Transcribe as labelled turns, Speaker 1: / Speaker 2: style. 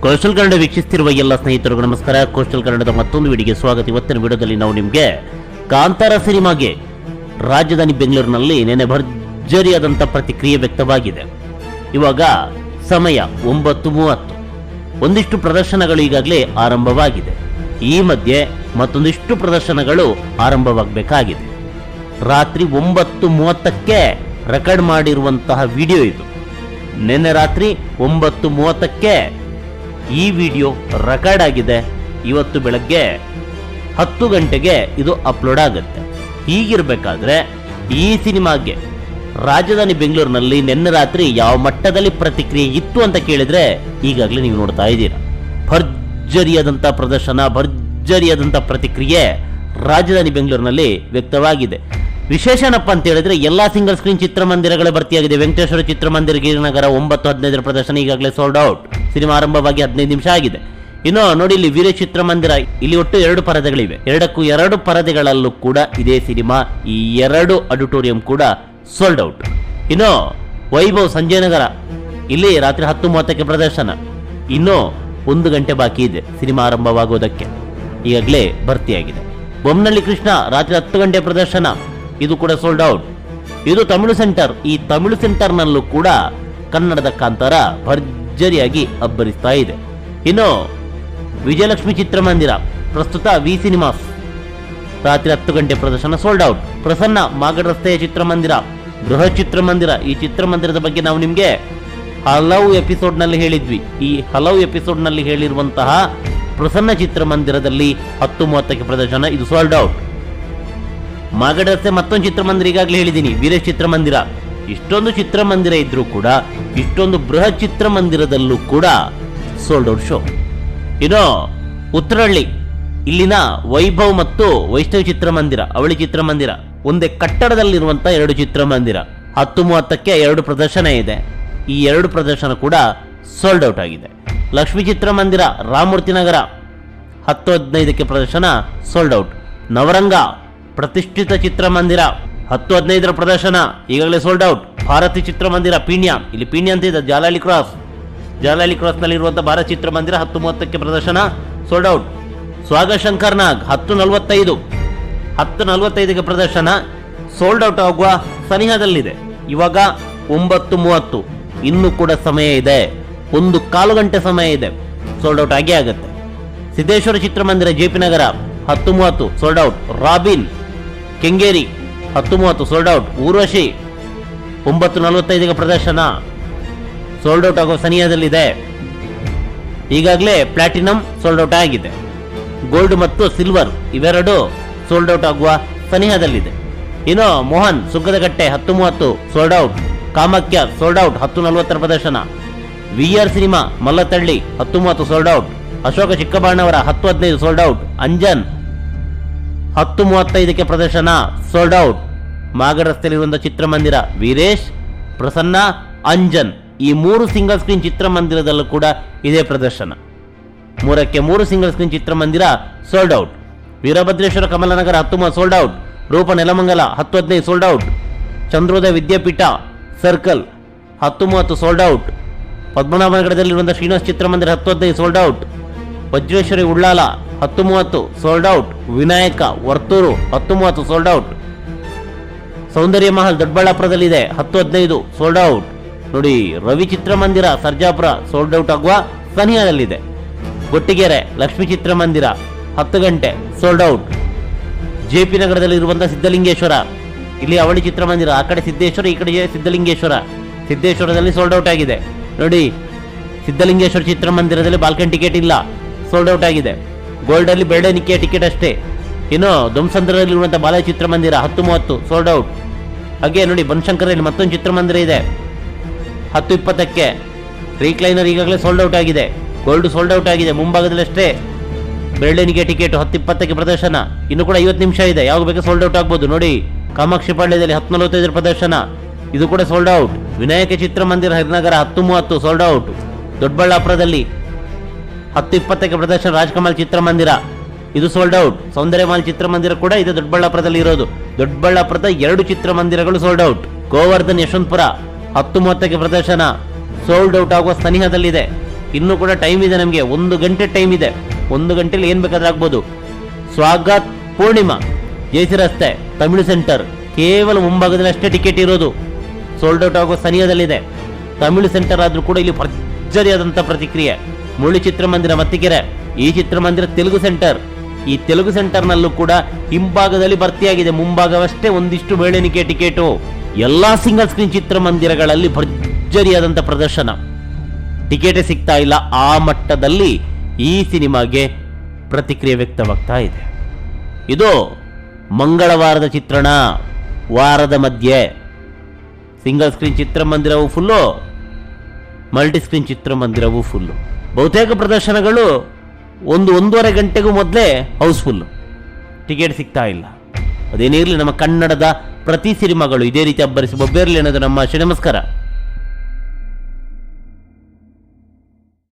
Speaker 1: Coastal Kannada ವೀಕ್ಷಿಸ್ತಿರುವ ಎಲ್ಲ ಸ್ನೇಹಿತರಿಗೂ ನಮಸ್ಕಾರ. ಕೋಸ್ಟಲ್ ಕನ್ನಡದ ಮತ್ತೊಂದು ವಿಡಿಯೋಗೆ ಸ್ವಾಗತ. ಇವತ್ತಿನ ವಿಡಿಯೋದಲ್ಲಿ ನಾವು ನಿಮಗೆ ಕಾಂತಾರ ಸಿನಿಮಾಗೆ ರಾಜಧಾನಿ ಬೆಂಗಳೂರಿನಲ್ಲಿ ನೆನೆ ಭರ್ಜರಿಯಾದಂಥ ಪ್ರತಿಕ್ರಿಯೆ ವ್ಯಕ್ತವಾಗಿದೆ. ಇವಾಗ ಸಮಯ ಒಂಬತ್ತು ಮೂವತ್ತು. ಒಂದಿಷ್ಟು ಪ್ರದರ್ಶನಗಳು ಈಗಾಗಲೇ ಆರಂಭವಾಗಿದೆ. ಈ ಮಧ್ಯೆ ಮತ್ತೊಂದಿಷ್ಟು ಪ್ರದರ್ಶನಗಳು ಆರಂಭವಾಗಬೇಕಾಗಿದೆ. ರಾತ್ರಿ ಒಂಬತ್ತು ಮೂವತ್ತಕ್ಕೆ ರೆಕಾರ್ಡ್ ಮಾಡಿರುವಂತಹ ವಿಡಿಯೋ ಇದು. ನಿನ್ನೆ ರಾತ್ರಿ ಒಂಬತ್ತು ಮೂವತ್ತಕ್ಕೆ ಈ ವಿಡಿಯೋ ರೆಕಾರ್ಡ್ ಆಗಿದೆ. ಇವತ್ತು ಬೆಳಗ್ಗೆ ಹತ್ತು ಗಂಟೆಗೆ ಇದು ಅಪ್ಲೋಡ್ ಆಗುತ್ತೆ. ಹೀಗಿರಬೇಕಾದ್ರೆ ಈ ಸಿನಿಮಾಗೆ ರಾಜಧಾನಿ ಬೆಂಗಳೂರಿನಲ್ಲಿ ನಿನ್ನೆ ರಾತ್ರಿ ಯಾವ ಮಟ್ಟದಲ್ಲಿ ಪ್ರತಿಕ್ರಿಯೆ ಇತ್ತು ಅಂತ ಕೇಳಿದ್ರೆ ಈಗಾಗಲೇ ನೀವು ನೋಡ್ತಾ ಇದ್ದೀರಾ. ಭರ್ಜರಿಯಾದಂಥ ಪ್ರದರ್ಶನ, ಭರ್ಜರಿಯಾದಂಥ ಪ್ರತಿಕ್ರಿಯೆ ರಾಜಧಾನಿ ಬೆಂಗಳೂರಿನಲ್ಲಿ ವ್ಯಕ್ತವಾಗಿದೆ. ವಿಶೇಷ ಏನಪ್ಪ ಅಂತ ಹೇಳಿದ್ರೆ ಎಲ್ಲಾ ಸಿಂಗಲ್ ಸ್ಕ್ರೀನ್ ಚಿತ್ರಮಂದಿರಗಳೇ ಭರ್ತಿಯಾಗಿದೆ. ವೆಂಕಟೇಶ್ವರ ಚಿತ್ರಮಂದಿರ, ಗಿರಿನಗರ ಒಂಬತ್ತು ಹದಿನೈದರ ಪ್ರದರ್ಶನ ಈಗಾಗಲೇ ಸೋಲ್ಡ್ ಔಟ್ ಸಿನಿಮಾ ಆರಂಭವಾಗಿ ಹದಿನೈದು ನಿಮಿಷ ಆಗಿದೆ. ಇನ್ನು ನೋಡಿ, ಇಲ್ಲಿ ವೀರ ಚಿತ್ರಮಂದಿರ, ಇಲ್ಲಿ ಒಟ್ಟು ಎರಡು ಪರದೆಗಳಿವೆ. ಎರಡಕ್ಕೂ ಎರಡು ಪರದೆಗಳಲ್ಲೂ ಕೂಡ ಇದೇ ಸಿನಿಮಾ. ಈ ಎರಡು ಆಡಿಟೋರಿಯಂ ಕೂಡ ಸೋಲ್ಡ್ ಔಟ್ ಇನ್ನು ವೈಭವ್ ಸಂಜಯನಗರ, ಇಲ್ಲಿ ರಾತ್ರಿ ಹತ್ತು ಮೂವತ್ತಕ್ಕೆ ಪ್ರದರ್ಶನ. ಇನ್ನು ಒಂದು ಗಂಟೆ ಬಾಕಿ ಇದೆ ಸಿನಿಮಾ ಆರಂಭವಾಗುವುದಕ್ಕೆ ಈಗಾಗಲೇ ಭರ್ತಿಯಾಗಿದೆ. ಬೊಮ್ಮನಳ್ಳಿ ಕೃಷ್ಣ, ರಾತ್ರಿ ಹತ್ತು ಗಂಟೆ ಪ್ರದರ್ಶನ. ಇದು ಕೂಡ ಸೋಲ್ಡ್ ಔಟ್ ಇದು ತಮಿಳು ಸೆಂಟರ್ ಈ ತಮಿಳು ಸೆಂಟರ್ನಲ್ಲೂ ಕೂಡ ಕನ್ನಡದ ಕಾಂತಾರ ಭರ್ಜರಿಯಾಗಿ ಅಬ್ಬರಿಸ್ತಾ ಇದೆ. ಇನ್ನು ವಿಜಯಲಕ್ಷ್ಮಿ ಚಿತ್ರಮಂದಿರ, ಪ್ರಸ್ತುತ ವಿ ಸಿನಿಮಾಸ್. ರಾತ್ರಿ ಹತ್ತು ಗಂಟೆ ಪ್ರದರ್ಶನ ಸೋಲ್ಡ್ ಔಟ್ ಪ್ರಸನ್ನ ಮಾಗಡ ರಸ್ತೆಯ ಚಿತ್ರಮಂದಿರ, ಗೃಹ ಚಿತ್ರಮಂದಿರ. ಈ ಚಿತ್ರಮಂದಿರದ ಬಗ್ಗೆ ನಾವು ನಿಮಗೆ ಹಲವು ಎಪಿಸೋಡ್ನಲ್ಲಿ ಹೇಳಿದ್ವಿ. ಈ ಹಲವು ಎಪಿಸೋಡ್ನಲ್ಲಿ ಹೇಳಿರುವಂತಹ ಪ್ರಸನ್ನ ಚಿತ್ರಮಂದಿರದಲ್ಲಿ ಹತ್ತು ಮೂವತ್ತಕ್ಕೆ ಪ್ರದರ್ಶನ, ಇದು ಸೋಲ್ಡ್ ಔಟ್ ಮಾಗಡ ರಸ್ತೆ ಮತ್ತೊಂದು ಚಿತ್ರಮಂದಿರ ಈಗಾಗಲೇ ಹೇಳಿದ್ದೀನಿ ವೀರೇಶ್ ಚಿತ್ರಮಂದಿರ. ಇಷ್ಟೊಂದು ಚಿತ್ರಮಂದಿರ ಇದ್ರೂ ಕೂಡ, ಇಷ್ಟೊಂದು ಬೃಹತ್ ಚಿತ್ರಮಂದಿರದಲ್ಲೂ ಕೂಡ ಸೋಲ್ಡ್ ಔಟ್ ಶೋ. ಇನ್ನು ಉತ್ತರಹಳ್ಳಿ ಇಲ್ಲಿನ ವೈಭವ್ ಮತ್ತು ವೈಷ್ಣವಿ ಚಿತ್ರಮಂದಿರ, ಅವಳಿ ಚಿತ್ರಮಂದಿರ, ಒಂದೇ ಕಟ್ಟಡದಲ್ಲಿರುವಂತ ಎರಡು ಚಿತ್ರಮಂದಿರ. ಹತ್ತು ಮೂವತ್ತಕ್ಕೆ ಎರಡು ಪ್ರದರ್ಶನ ಇದೆ. ಈ ಎರಡು ಪ್ರದರ್ಶನ ಕೂಡ ಸೋಲ್ಡ್ ಔಟ್ ಆಗಿದೆ. ಲಕ್ಷ್ಮೀ ಚಿತ್ರಮಂದಿರ, ರಾಮಮೂರ್ತಿ ನಗರ, ಹತ್ತು ಹದಿನೈದಕ್ಕೆ ಪ್ರದರ್ಶನ ಸೋಲ್ಡ್ ಔಟ್. ನವರಂಗ ಪ್ರತಿಷ್ಠಿತ ಚಿತ್ರಮಂದಿರ. ಹತ್ತು ಹದಿನೈದರ ಪ್ರದರ್ಶನ. ಈಗಾಗಲೇ ಸೋಲ್ಡ್ ಔಟ್ ಭಾರತಿ ಚಿತ್ರಮಂದಿರ, ಪೀಣ್ಯ. ಇಲ್ಲಿ ಪೀಣ್ಯ ಅಂತ ಇದೆ ಜಾಲಾಲಿ ಕ್ರಾಸ್ ಜಾಲಾಲಿ ಕ್ರಾಸ್ನಲ್ಲಿರುವಂಥ ಭಾರತ ಚಿತ್ರಮಂದಿರ ಹತ್ತು ಮೂವತ್ತಕ್ಕೆ ಪ್ರದರ್ಶನ ಸೋಲ್ಡ್ ಔಟ್ ಸ್ವಾಗ ಶಂಕರ್ ನಾಗ್, ಹತ್ತು ನಲವತ್ತೈದು. ಹತ್ತು ನಲವತ್ತೈದಕ್ಕೆ ಪ್ರದರ್ಶನ ಸೋಲ್ಡ್ ಔಟ್ ಆಗುವ ಸನಿಹದಲ್ಲಿದೆ. ಇವಾಗ ಒಂಬತ್ತು ಮೂವತ್ತು. ಇನ್ನೂ ಕೂಡ ಸಮಯ ಇದೆ. ಒಂದು ಕಾಲು ಗಂಟೆ ಸಮಯ ಇದೆ. ಸೋಲ್ಡ್ ಔಟ್ ಆಗೇ ಆಗುತ್ತೆ. ಸಿದ್ದೇಶ್ವರ ಚಿತ್ರಮಂದಿರ ಜೆಪಿ ನಗರ, ಹತ್ತು ಮೂವತ್ತು. Sold out robin. ಕೆಂಗೇರಿ ಹತ್ತು ಮೂವತ್ತು ಸೋಲ್ಡ್ ಔಟ್ ಊರ್ವಶಿ, ಒಂಬತ್ತು ನಲವತ್ತೈದಕ್ಕೆ ಪ್ರದರ್ಶನ. ಸೋಲ್ಡ್ ಔಟ್ ಆಗೋ ಸನಿಹದಲ್ಲಿದೆ. ಈಗಾಗಲೇ ಪ್ಲಾಟಿನಮ್ ಸೋಲ್ಡ್ ಔಟ್ ಆಗಿದೆ. ಗೋಲ್ಡ್ ಮತ್ತು ಸಿಲ್ವರ್ ಇವೆರಡು ಸೋಲ್ಡ್ ಔಟ್ ಆಗುವ ಸನಿಹದಲ್ಲಿದೆ. ಇನ್ನು ಮೋಹನ್ ಸುಗ್ಗದಗಟ್ಟೆ ಹತ್ತು ಮೂವತ್ತು sold out Kamakhya sold out ಹತ್ತು ನಲವತ್ತರ ಪ್ರದರ್ಶನ. ವಿ ಆರ್ ಸಿನಿಮಾ, ಮಲ್ಲತಳ್ಳಿ ಹತ್ತು ಮೂವತ್ತು ಸೋಲ್ಡ್ ಔಟ್ ಅಶೋಕ ಚಿಕ್ಕಬಾಣವರ, ಹತ್ತು ಹದಿನೈದು ಸೋಲ್ಡ್ ಔಟ್ ಅಂಜನ್ ಹತ್ತು ಮೂವತ್ತೈದಕ್ಕೆ ಪ್ರದರ್ಶನ ಸೋಲ್ಡ್ ಔಟ್ ಮಾಗ ರಸ್ತೆಯಲ್ಲಿರುವಂತಹ ಚಿತ್ರಮಂದಿರ, ವೀರೇಶ್, ಪ್ರಸನ್ನ, ಅಂಜನ್. ಈ ಮೂರು ಸಿಂಗಲ್ ಸ್ಕ್ರೀನ್ ಚಿತ್ರಮಂದಿರದಲ್ಲೂ ಕೂಡ ಇದೇ ಪ್ರದರ್ಶನ. ಮೂರಕ್ಕೆ ಮೂರು ಸಿಂಗಲ್ ಸ್ಕ್ರೀನ್ ಚಿತ್ರಮಂದಿರ ಸೋಲ್ಡ್ ಔಟ್ ವೀರಭದ್ರೇಶ್ವರ ಕಮಲನಗರ ಹತ್ತು ಸೋಲ್ಡ್ ಔಟ್ ರೂಪ ನೆಲಮಂಗಲ, ಹತ್ತು ಹದಿನೈದು sold out Chandrodaya Vidyapeetha circle ಹತ್ತು ಮೂವತ್ತು ಸೋಲ್ಡ್ ಔಟ್ ಪದ್ಮನಾಭನಗರದಲ್ಲಿರುವಂತಹ ಶ್ರೀನಿವಾಸ್ ಚಿತ್ರಮಂದಿರ, ಹತ್ತು ಹದಿನೈದು ಸೋಲ್ಡ್ ಔಟ್ ವಜ್ರೇಶ್ವರಿ ಉಳ್ಳಾಲ ಹತ್ತು ಮೂವತ್ತು ಸೋಲ್ಡ್ ಔಟ್ ವಿನಾಯಕ, ವರ್ತೂರು ಹತ್ತು ಮೂವತ್ತು ಸೋಲ್ಡ್ ಔಟ್ ಸೌಂದರ್ಯ ಮಹಲ್ ದೊಡ್ಡಬಳ್ಳಾಪುರದಲ್ಲಿದೆ. ಹತ್ತು ಹದಿನೈದು ಸೋಲ್ಡ್ ಔಟ್ ನೋಡಿ, ರವಿ ಚಿತ್ರಮಂದಿರ, ಸರ್ಜಾಪುರ ಸೋಲ್ಡ್ ಔಟ್ ಆಗುವ ಸನಿಹದಲ್ಲಿದೆ. ಗೊಟ್ಟಿಗೆರೆ ಲಕ್ಷ್ಮೀ ಚಿತ್ರಮಂದಿರ, ಹತ್ತು ಗಂಟೆ ಸೋಲ್ಡ್ ಔಟ್ ಜೆ ಪಿ ನಗರದಲ್ಲಿರುವಂತಹ ಸಿದ್ಧಲಿಂಗೇಶ್ವರ. ಇಲ್ಲಿ ಅವಳಿ ಚಿತ್ರಮಂದಿರ, ಆ ಕಡೆ ಸಿದ್ದೇಶ್ವರ, ಈ ಕಡೆ ಸಿದ್ಧಲಿಂಗೇಶ್ವರ. ಸಿದ್ದೇಶ್ವರದಲ್ಲಿ ಸೋಲ್ಡ್ ಔಟ್ ಆಗಿದೆ. ನೋಡಿ, ಸಿದ್ಧಲಿಂಗೇಶ್ವರ ಚಿತ್ರಮಂದಿರದಲ್ಲಿ ಬಾಲ್ಕನ್ ಟಿಕೆಟ್ ಇಲ್ಲ. ಸೋಲ್ಡ್ ಔಟ್ ಆಗಿದೆ. ಗೋಲ್ಡ್ ಅಲ್ಲಿ ನಿಕ್ಕೆ ಟಿಕೆಟ್ ಅಷ್ಟೇ. ಇನ್ನು ಧ್ವಂಸಂದ್ರದಲ್ಲಿರುವಂತಹ ಬಾಲಯ ಚಿತ್ರಮಂದಿರ ಹತ್ತು ಮೂವತ್ತು ಸೋಲ್ಡ್ ಔಟ್ ಹಾಗೆ ನೋಡಿ ಬನಶಂಕರಲ್ಲಿ ಮತ್ತೊಂದು ಚಿತ್ರಮಂದಿರ ಇದೆ. ಹತ್ತು ಇಪ್ಪತ್ತಕ್ಕೆ ರೀಕ್ಲೈನರ್ ಈಗಾಗಲೇ ಸೋಲ್ಡ್ ಔಟ್ ಆಗಿದೆ. ಗೋಲ್ಡ್ ಸೋಲ್ಡ್ ಔಟ್ ಆಗಿದೆ, ಮುಂಭಾಗದಲ್ಲಿ ಅಷ್ಟೇ. ಬೆರಳೆನಿಗೆ ಟಿಕೆಟ್ ಹತ್ತು ಇಪ್ಪತ್ತಕ್ಕೆ ಪ್ರದರ್ಶನ. ಇನ್ನು ಕೂಡ ಐವತ್ತು ನಿಮಿಷ ಇದೆ, ಯಾವಾಗ ಬೇಕು ಸೋಲ್ಡ್ ಔಟ್ ಆಗ್ಬೋದು. ನೋಡಿ, ಕಾಮಾಕ್ಷಿ ಪಾಳ್ಯದಲ್ಲಿ ಹತ್ತು ನಲವತ್ತೈದರ ಪ್ರದರ್ಶನ. ಇದು ಕೂಡ ಸೋಲ್ಡ್ ಔಟ್ ವಿನಾಯಕ ಚಿತ್ರಮಂದಿರ ಹರಿನಗರ ಹತ್ತು ಮೂವತ್ತು ಸೋಲ್ಡ್ ಔಟ್ ದೊಡ್ಡಬಳ್ಳಾಪುರದಲ್ಲಿ ಹತ್ತು ಇಪ್ಪತ್ತಕ್ಕೆ ಪ್ರದರ್ಶನ ರಾಜ್ಕಮಲ್ ಚಿತ್ರಮಂದಿರ. ಇದು ಸೋಲ್ಡ್ ಔಟ್ ಸೌಂದರ್ಯಮಾಲ್ ಚಿತ್ರಮಂದಿರ ಕೂಡ ಇದು, ದೊಡ್ಡಬಳ್ಳಾಪುರದಲ್ಲಿ ಇರೋದು. ದೊಡ್ಡಬಳ್ಳಾಪುರದ ಎರಡು ಚಿತ್ರಮಂದಿರಗಳು ಸೋಲ್ಡ್ ಔಟ್ ಗೋವರ್ಧನ್ ಯಶವಂತಪುರ, ಹತ್ತು ಮೂವತ್ತಕ್ಕೆ ಪ್ರದರ್ಶನ. ಸೋಲ್ಡ್ ಔಟ್ ಆಗುವ ಸನಿಹದಲ್ಲಿದೆ. ಇನ್ನೂ ಕೂಡ ಟೈಮ್ ಇದೆ ನಮಗೆ. ಒಂದು ಗಂಟೆ ಟೈಮ್ ಇದೆ. ಒಂದು ಗಂಟೆಲಿ ಏನ್ ಬೇಕಾದ್ರೆ ಆಗ್ಬೋದು. ಸ್ವಾಗತ್ ಪೂರ್ಣಿಮಾ. ಜೇಸಿ ರಸ್ತೆ, ತಮಿಳು ಸೆಂಟರ್ ಕೇವಲ ಮುಂಭಾಗದಲ್ಲಿ ಅಷ್ಟೇ ಟಿಕೆಟ್ ಇರೋದು. ಸೋಲ್ಡ್ ಔಟ್ ಆಗುವ ಸನಿಹದಲ್ಲಿದೆ. ತಮಿಳು ಸೆಂಟರ್ ಆದ್ರೂ ಕೂಡ ಇಲ್ಲಿ ಭರ್ಜರಿಯಾದಂಥ ಪ್ರತಿಕ್ರಿಯೆ. ಮುಳಿ ಚಿತ್ರಮಂದಿರ ಮತ್ತಿಕೆರೆ ಈ ಚಿತ್ರಮಂದಿರ ತೆಲುಗು ಸೆಂಟರ್. ಈ ತೆಲುಗು ಸೆಂಟರ್ನಲ್ಲೂ ಕೂಡ ಹಿಂಭಾಗದಲ್ಲಿ ಭರ್ತಿಯಾಗಿದೆ. ಮುಂಭಾಗವಷ್ಟೇ ಒಂದಿಷ್ಟು ಬೇಳೆನಿಕೆ ಟಿಕೆಟು. ಎಲ್ಲಾ ಸಿಂಗಲ್ ಸ್ಕ್ರೀನ್ ಚಿತ್ರಮಂದಿರಗಳಲ್ಲಿ ಭರ್ಜರಿಯಾದಂಥ ಪ್ರದರ್ಶನ. ಟಿಕೆಟೇ ಸಿಗ್ತಾ ಇಲ್ಲ. ಆ ಮಟ್ಟದಲ್ಲಿ ಈ ಸಿನಿಮಾಗೆ ಪ್ರತಿಕ್ರಿಯೆ ವ್ಯಕ್ತವಾಗ್ತಾ ಇದೆ. ಇದು ಮಂಗಳವಾರದ ಚಿತ್ರಣ. ವಾರದ ಮಧ್ಯೆ. ಸಿಂಗಲ್ ಸ್ಕ್ರೀನ್ ಚಿತ್ರಮಂದಿರವೂ ಫುಲ್ಲು, ಮಲ್ಟಿ ಸ್ಕ್ರೀನ್ ಚಿತ್ರಮಂದಿರವು ಫುಲ್ಲು. ಬಹುತೇಕ ಪ್ರದರ್ಶನಗಳು ಒಂದು ಒಂದೂವರೆ ಗಂಟೆಗೂ ಮೊದಲೇ ಹೌಸ್ಫುಲ್ಲು. ಟಿಕೆಟ್ ಸಿಗ್ತಾ ಇಲ್ಲ. ಅದೇನೇ ಇರಲಿ ನಮ್ಮ ಕನ್ನಡದ ಪ್ರತಿ ಸಿನಿಮಾಗಳು ಇದೇ ರೀತಿ ಅಬ್ಬರಿಸಿ ಬೊಬ್ಬೇರ್ಲಿ ಅನ್ನೋದು ನಮ್ಮ ನಮಸ್ಕಾರ.